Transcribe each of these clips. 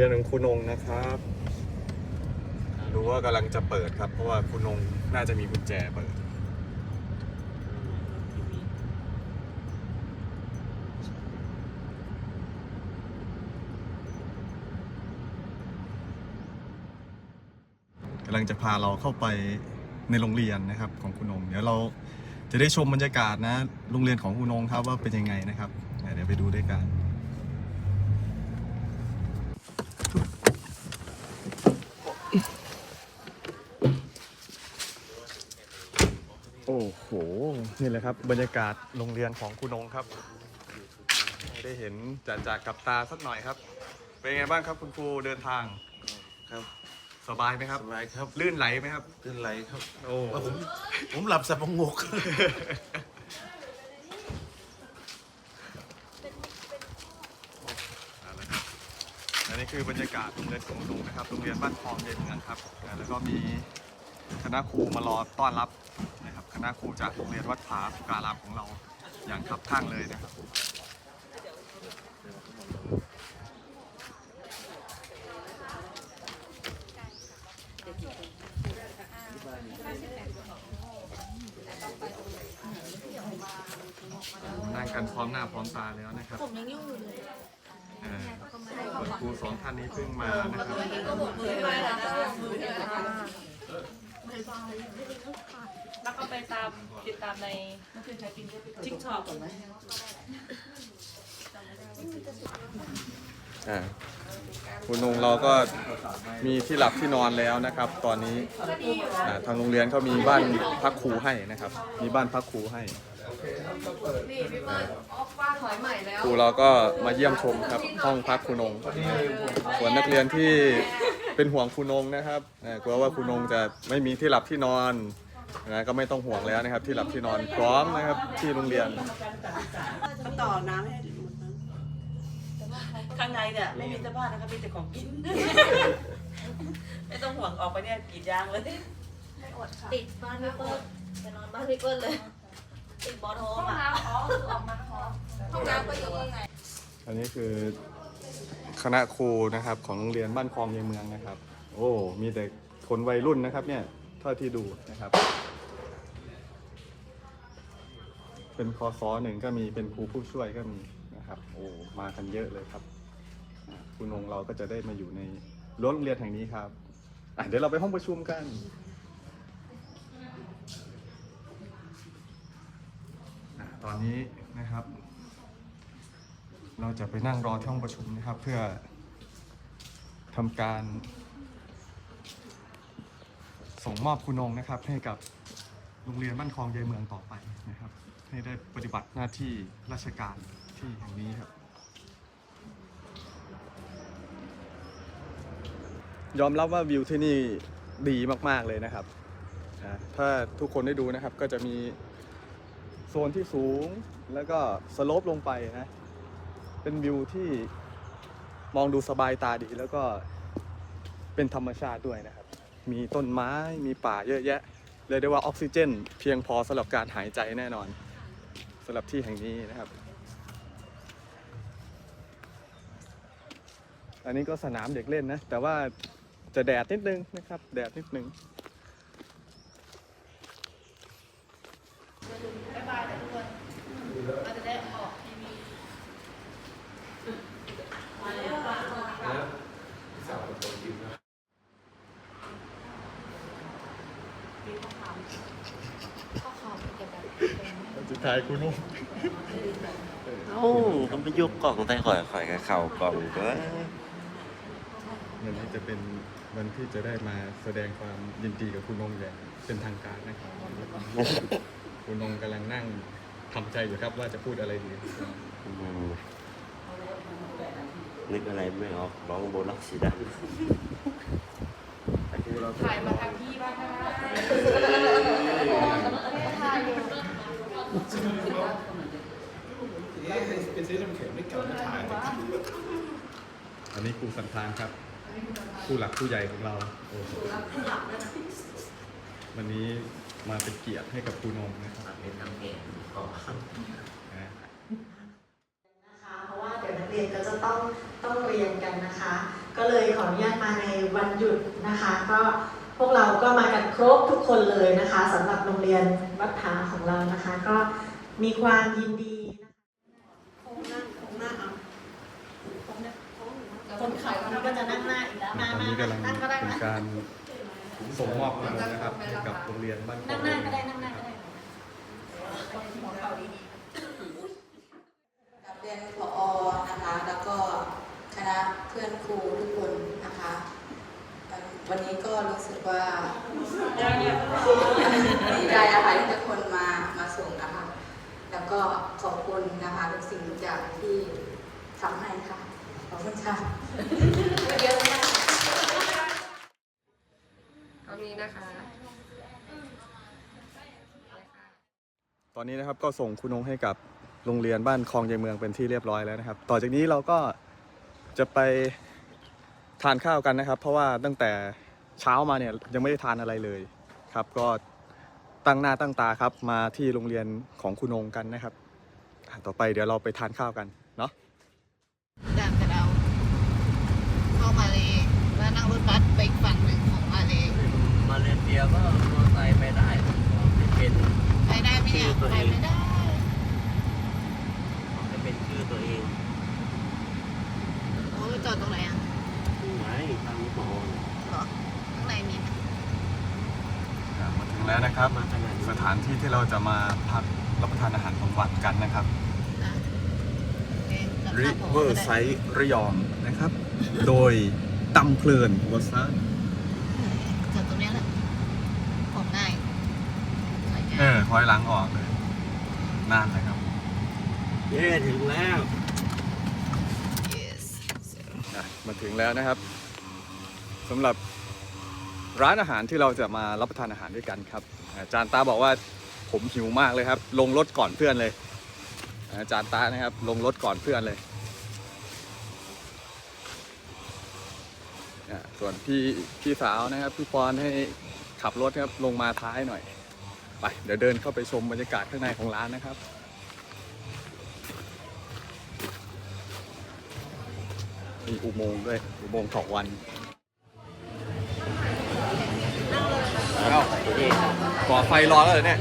เรียนของคุณนงนะครับรู้ว่ากำลังจะเปิดครับ เพราะว่าคุณนงน่าจะมีกุญแจเปิด กำลังจะพาเราเข้าไปในโรงเรียนนะครับของคุณนงเดี๋ยวเราจะได้ชมบรรยากาศนะ โรงเรียนของคุณนงครับว่าเป็นยังไงนะครับ เดี๋ยวไปดูด้วยกัน โอ้โหนี่แหละครับ บรรยากาศโรงเรียนของคุณนงครับ ได้เห็นจากจากกับตาสักหน่อยครับ เป็นไงบ้างครับคุณครูเดินทางครับสบายไหมครับสบายครับลื่นไหลไหมครับขึ้นไหลครับโอ้ว่าผมผมหลับสับประงกเอาละครับอันนี้คือบรรยากาศโรงเรียนของลุงนะครับโรงเรียนบ้านคลองเย็นเมืองครับอ่าแล้วก็มี คณะครูมารอต้อนรับนะครับคณะครูจากโรงเรียนวัดผาสุการามของเราอย่างขับข้างเลยนะครับนั่งกันพร้อมหน้าพร้อมตาแล้วนะครับผมยังยุ่งอยู่เลยเอ่อคุณครูสองท่านนี้เพิ่งมานะครับ แล้วก็ไปตามติดตามในทิกช็อกอ่าคุณนุงเราก็มีที่หลับที่นอนแล้วนะครับ ตอนนี้อ่าทางโรงเรียนเขามีบ้านพักครูให้นะครับ มีบ้านพักครูให้ครูเราก็มาเยี่ยมชมครับห้องพักครูนงส่วนนักเรียนที่ เป็นห่วงครูนงนะครับอ่ากลัวว่าครูนงจะไม่มีที่หลับที่นอนนะก็ไม่ต้องห่วงแล้วนะครับ ที่หลับที่นอนพร้อมนะครับ ที่โรงเรียนก็ต่อน้ำให้หมดนะข้างในเนี่ยไม่มีเสื้อผ้านะครับมีแต่ของกิน ไม่ต้องห่วงออกไปเนี่ยกรีดยางเลยติดบ้านพี่เปิ้ลไปนอนบ้านพี่เปิ้ลเลยติดบอลโฮมอะอันนี้คือ คณะครูนะครับ ของโรงเรียนบ้านคลองยายเมืองนะครับ โอ้ มีแต่คนวัยรุ่นนะครับ เนี่ยเท่าที่ดูนะครับ เป็นคอซอหนึ่งก็มีเป็นครูผู้ช่วยก็มีนะครับ โอ้มากันเยอะเลยครับคุณนงเราก็จะได้มาอยู่ในรั้วโรงเรียนแห่งนี้ครับอะเดี๋ยวเราไปห้องประชุมกันอะตอนนี้นะครับ เราจะไปนั่งรอที่ห้องประชุมนะครับ เพื่อทำการ ส่งมอบคุณนงนะครับ ให้กับโรงเรียนบ้านคลองยายเมืองต่อไปนะครับ ให้ได้ปฏิบัติหน้าที่ราชการที่แห่งนี้ครับ ยอมรับว่าวิวที่นี่ดีมากๆเลยนะครับ ถ้าทุกคนได้ดูนะครับก็จะมีโซนที่สูงแล้วก็สโลปลงไปนะ เป็นวิวที่มองดูสบายตาดีแล้วก็เป็นธรรมชาติด้วยนะครับ มีต้นไม้มีป่าเยอะแยะเรียกได้ว่าออกซิเจน เพียงพอสำหรับการหายใจแน่นอนสำหรับที่แห่งนี้นะครับ อันนี้ก็สนามเด็กเล่นนะ แต่ว่าจะแดดนิดนึงนะครับ แดดนิดนึง ท้ายคุณนุ่มเอ้าก็ไปยกกล่องใต้ข่อยข่อยกับเข่ากล่องก็วันนี้จะเป็นวันที่จะได้มาแสดงความยินดีกับคุณนงอย่างเป็นทางการนะครับคุณนงกำลังนั่งทำใจอยู่ครับว่าจะพูดอะไรดีอืมนึกอะไรไม่ออกร้องโบลักสีดาถ่ายมาทางพี่บ้างนะ เอ๊ะเป็นซื้อน้ำแข็งไม่กลับมาถ่ายนอันนี้ครูสันทานครับ ผู้หลักผู้ใหญ่ของเราโอ้โหวันนี้มาเป็นเกียรติให้กับครูนงนะครับเป็นนัำแข็งกนเพราะว่าเดี๋นักเรียนก็จะต้องต้องเรียนกันนะคะ ก็เลยขออนุญาตมาในวันหยุดนะคะ ก็ พวกเราก็มากันครบทุกคนเลยนะคะสำหรับโรงเรียนวัดผาของเรานะคะ ก็มีความยินดีนะคะโค้งหน้าโค้งหน้าเอาคนเขาเราก็จะนั่งหน้าอีกแล้วมาตอนมานี้กำลังนั่งก็ได้เป็นนะการส่งมอบงินนะครับให้กับโรงเรียนบ้านคลนั่งหน้าก็ได้นั่งหน้าก็ได้ กับเรียนผอนะคะ แล้วก็คณะเพื่อนครูทุกคนนะคะ วันนี้ก็ รู้สึกว่าดีใจนะคะที่ทุกคนมามาส่งนะคะ แล้วก็ขอบคุณนะคะทุกสิ่งทุกอย่างที่ทำให้ค่ะ ขอบคุณค่ะเยอะมากตอนนี้นะคะ ตอนนี้นะครับก็ส่งคุณนงให้กับโรงเรียนบ้านคลองยายเมืองเป็นที่เรียบร้อยแล้วนะครับ ต่อจากนี้เราก็จะไปทานข้าวกันนะครับ เพราะว่าตั้งแต่ เช้ามาเนี่ยยังไม่ได้ทานอะไรเลยครับ ก็ตั้งหน้าตั้งตาครับ มาที่โรงเรียนของคุณนงกันนะครับอะต่อไปเดี๋ยวเราไปทานข้าวกันเนาะจากกระเดาเข้ามาเลยแล้วนั่งรถบัสไปอีกฝั่งหนึ่งของมาเลยมาเลเซียก็มอไซค์ไปได้ไม่เป็น ไปได้ไหมเนี่ยไปไม่ได้ ไม่เป็นชื่อตัวเอง โอ้ยจอดตรงไหนอะ ไม่ทางนี้หมอ เหรอข้างในมีไหม อะมาถึงแล้วนะครับ มาขนาดนี้ สถาน ที่ที่เราจะมาพักรับประทานอาหารกลางวันกันนะครับอะโอเคกับริข้าวผมเวอร์ไซต์ระยองนะครับ โดยตำเพลินวอซาจอดตรงเนี้ยแหละของง่ายสวยงามเออถอยหลังออกเลยนานเลยครับ เย้ถึงแล้ว yes อะมาถึงแล้วนะครับสำหรับร้านอาหารที่เราจะมารับประทานอาหารด้วยกันครับอาจารย์ตาบอกว่า ผมหิวมากเลยครับ ลงรถก่อนเพื่อนเลยอาจารย์ตานะครับ ลงรถก่อนเพื่อนเลยอะส่วนพี่พี่สาวนะครับพี่ปอนให้ขับรถครับลงมาท้ายหน่อย ไปเดี๋ยวเดินเข้าไปชมบรรยากาศข้างในของร้านนะครับมีอุโมงค์ด้วยอุโมงค์ถอกวันเอ้าก่อไฟรอแล้วเหรอเนี่ย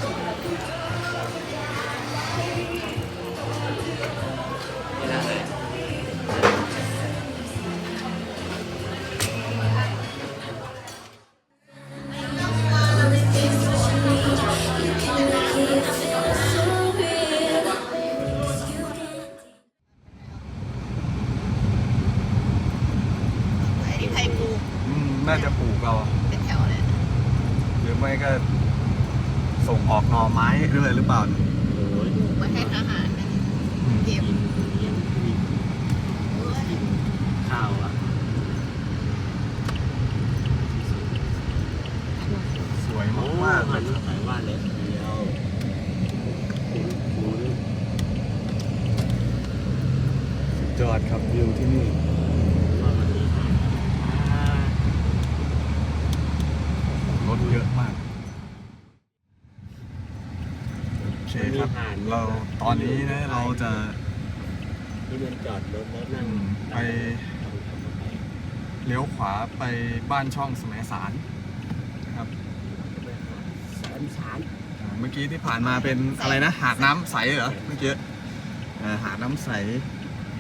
เคครับ เราตอนนี้นะเราจะที่มันจอดรถแล้วนั่งไปเลี้ยวขวาไปบ้านช่องสมสารนะครับสารสารเมื่อกี้ที่ผ่านมาเป็นอะไรนะ หาดน้ำใสเหรอเมื่อกี้หาดน้ำใส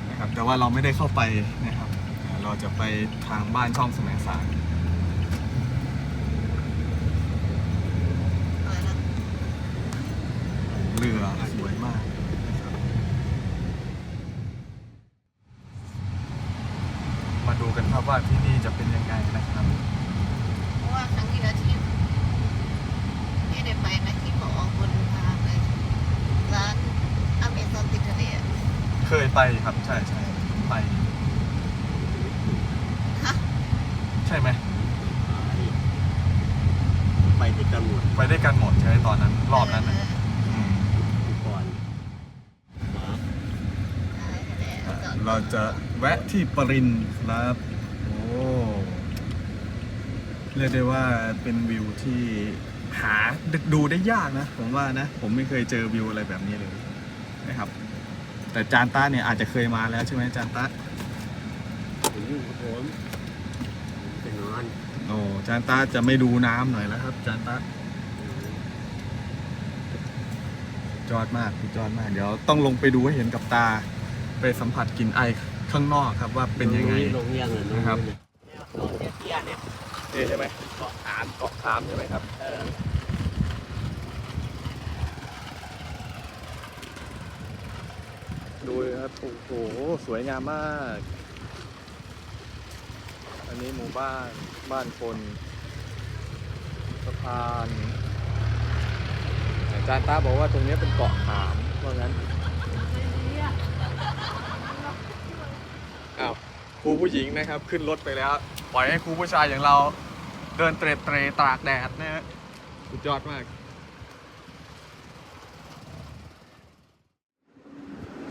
นะครับแต่ว่าเราไม่ได้เข้าไปนะครับ เราจะไปทางบ้านช่องสมสารนะ เรือสวย มากนะครับมาดูกันครับว่าที่นี่จะเป็นยังไงนะครับ เพราะว่าครั้งที่แล้วที่ที่ได้ไปไหมที่บอกว่าบนทางเลยร้านอเมซอนติดทะเลอะเคยไปครับใช่ใช่ไป ฮะใช่ไหมไปที่กันหมดไปได้กันหมดใช่ไหมตอนนั้นรอบนั้นเอนะอมก่อนหมาใช่ทะเลจอด เราเราจะแวะที่ปรินครับโอ้เรียกได้ว่าเป็นวิวที่หาดูได้ยากนะ ผมว่านะ ผมไม่เคยเจอวิวอะไรแบบนี้เลยนะครับ แต่จานต้าเนี่ยอาจจะเคยมาแล้วใช่ไหมจานต้าผมจะนอนโอ้จานต้าจะไม่ดูน้ำหน่อยแล้วครับ จานต้าจอดมากจอดมาก เดี๋ยวต้องลงไปดูให้เห็นกับตา ไปสัมผัสกลิ่นไอข้างนอกครับว่าเป็นยังไงลงยังอะนะครับลงเนี่ยเที่ยเนี่ยนี่ใช่ไหมเกาะขามเกาะขามใช่ไหมครับดูเลยครับโอ้โหสวยงามมาก อันนี้หมู่บ้านบ้านคนสะพานอาจารย์ตาบอกว่าตรงนี้เป็นเกาะขามว่างั้น อ้าวครูผู้หญิงนะครับ ขึ้นรถไปแล้ว ปล่อยให้ครูผู้ชายอย่างเราเดินเตร็ดเตรตากแดดนะฮะสุดยอดมาก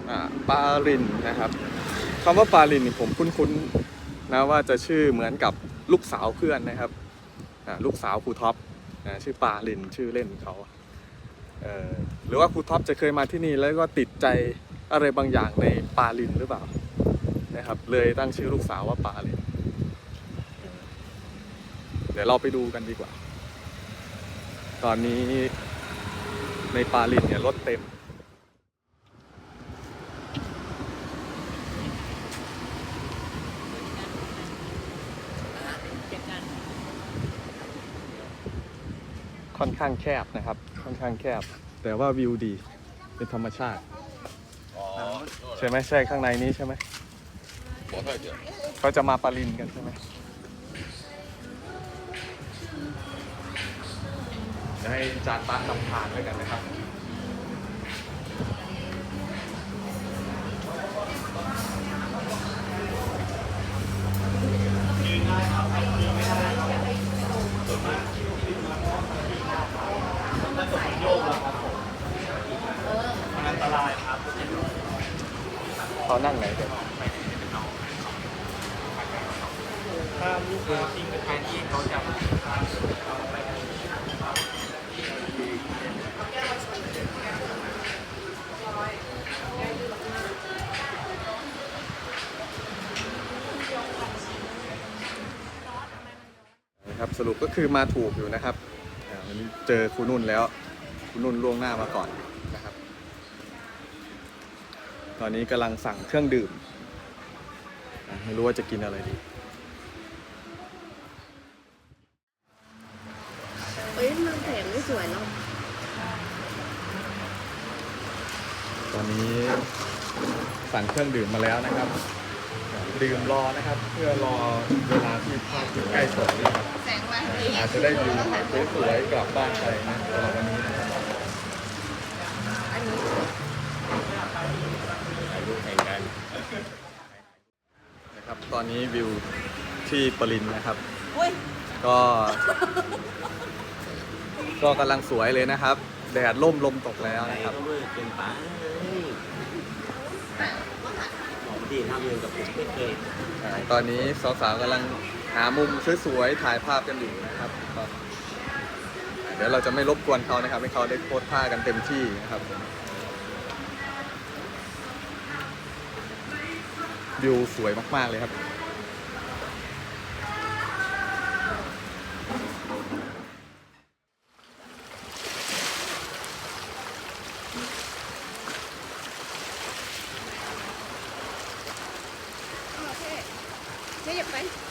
อ่าปาลินนะครับคำว่าปาลินนี่ผมคุ้นๆนะว่าจะชื่อเหมือนกับลูกสาวเพื่อนนะครับอ่าลูกสาวครูท็อปนะชื่อปาลินชื่อเล่นเขาเอ่อหรือว่าครูท็อปจะเคยมาที่นี่แล้วก็ติดใจอะไรบางอย่างในปาลินหรือเปล่า นะครับ เลยตั้งชื่อลูกสาวว่าปาลินเดี๋ยวเราไปดูกันดีกว่า ตอนนี้ในปาลินเนี่ยรถเต็ม ค่อนข้างแคบนะครับ ค่อนข้างแคบ แต่ว่าวิวดี เป็นธรรมชาติ ใช่ไหมใช่ข้างในนี้ใช่ไหม เขาจะมาปาลินกันใช่ไหมจะให้จานตานำทางด้วยกันนะครับ นะครับสรุปก็คือมาถูกอยู่นะครับอ่าวันนี้เจอคุณนุ่นแล้วคุณนุ่นล่วงหน้ามาก่อนนะครับ ตอนนี้กำลังสั่งเครื่องดื่มอะไม่รู้ว่าจะกินอะไรดี เอ้ยมันแผงไม่สวยเนาะตอนนี้สั่งเครื่องดื่มมาแล้วนะครับ ดื่มรอนะครับ เพื่อรอเวลาที่ภาพใกล้ตกนะครับแสงมาดี อาจจะได้วิวสวยๆกลับบ้านไปนะสำหรับวันนี้นะครับอันนี้นะครับตอนนี้วิวที่ปรินนะครับอุ้ยก็ ก็กำลังสวยเลยนะครับ แดดล่มลมตกแล้วไหนนะครับ ก็มืดเป็นป่าบอกดีทำเงินกับผมไม่เคยอ่าตอนนี้สาวๆกำลัง หามุมสวยๆถ่ายภาพกันอยู่นะครับเดี๋ยวเราจะไม่รบกวนเขานะครับ ให้เขาได้โพสท่ากันเต็มที่นะครับวิวสวยมาก ๆ เลยครับเไม่หยุดไป